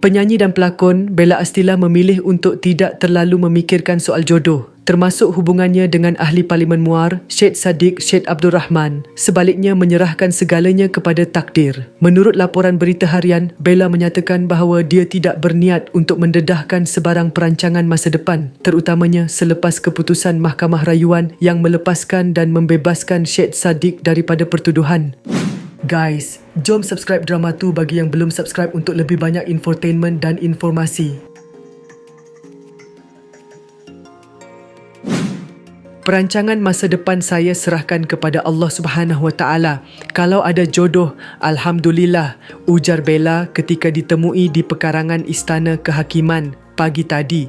Penyanyi dan pelakon Bella Astila memilih untuk tidak terlalu memikirkan soal jodoh termasuk hubungannya dengan ahli parlimen Muar, Syed Saddiq Syed Abdul Rahman, sebaliknya menyerahkan segalanya kepada takdir. Menurut laporan berita harian, Bella menyatakan bahawa dia tidak berniat untuk mendedahkan sebarang perancangan masa depan, terutamanya selepas keputusan Mahkamah Rayuan yang melepaskan dan membebaskan Syed Saddiq daripada pertuduhan. Guys, jom subscribe drama tu bagi yang belum subscribe untuk lebih banyak infotainment dan informasi. Perancangan masa depan saya serahkan kepada Allah Subhanahu Wa Taala. Kalau ada jodoh, alhamdulillah, ujar Bella ketika ditemui di pekarangan Istana Kehakiman pagi tadi.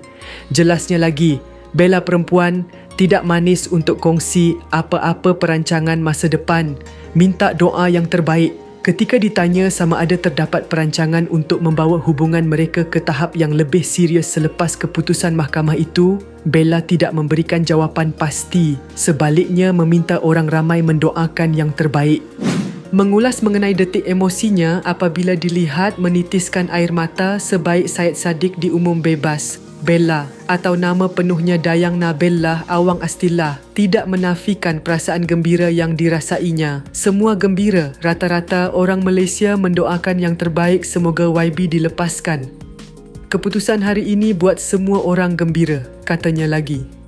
Jelasnya lagi, Bella perempuan tidak manis untuk kongsi apa-apa perancangan masa depan minta doa yang terbaik. Ketika ditanya sama ada terdapat perancangan untuk membawa hubungan mereka ke tahap yang lebih serius selepas keputusan mahkamah itu, Bella tidak memberikan jawapan pasti. Sebaliknya meminta orang ramai mendoakan yang terbaik. Mengulas mengenai detik emosinya apabila dilihat menitiskan air mata sebaik Syed Saddiq diumum bebas. Bella atau nama penuhnya Dayang Nabellah Awang Astila tidak menafikan perasaan gembira yang dirasainya. Semua gembira, rata-rata orang Malaysia mendoakan yang terbaik semoga YB dilepaskan. Keputusan hari ini buat semua orang gembira, katanya lagi.